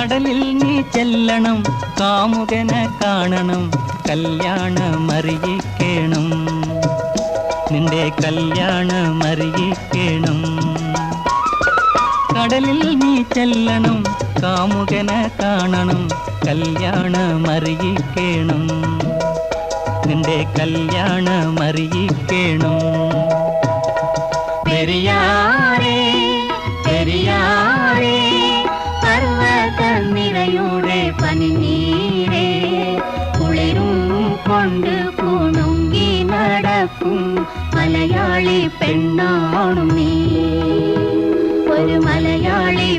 കടലിൽ നീ ചെല്ലണം കാമുകനെ കാണണം കല്യാണമറിയിക്കണം. നിന്റെ കല്യാണമറിയിക്കണം. കടലിൽ നീ ചെല്ലണം കാമുകനെ കാണണം കല്യാണമറിയിക്കണം. നിന്റെ കല്യാണമറിയിക്കണം. പെരിയാറേ പനിനീരേ കുളിരും കൊണ്ട് കുണുങ്ങി നടക്കും മലയാളി പെണ്ണാണു നീ. ഒരു മലയാളി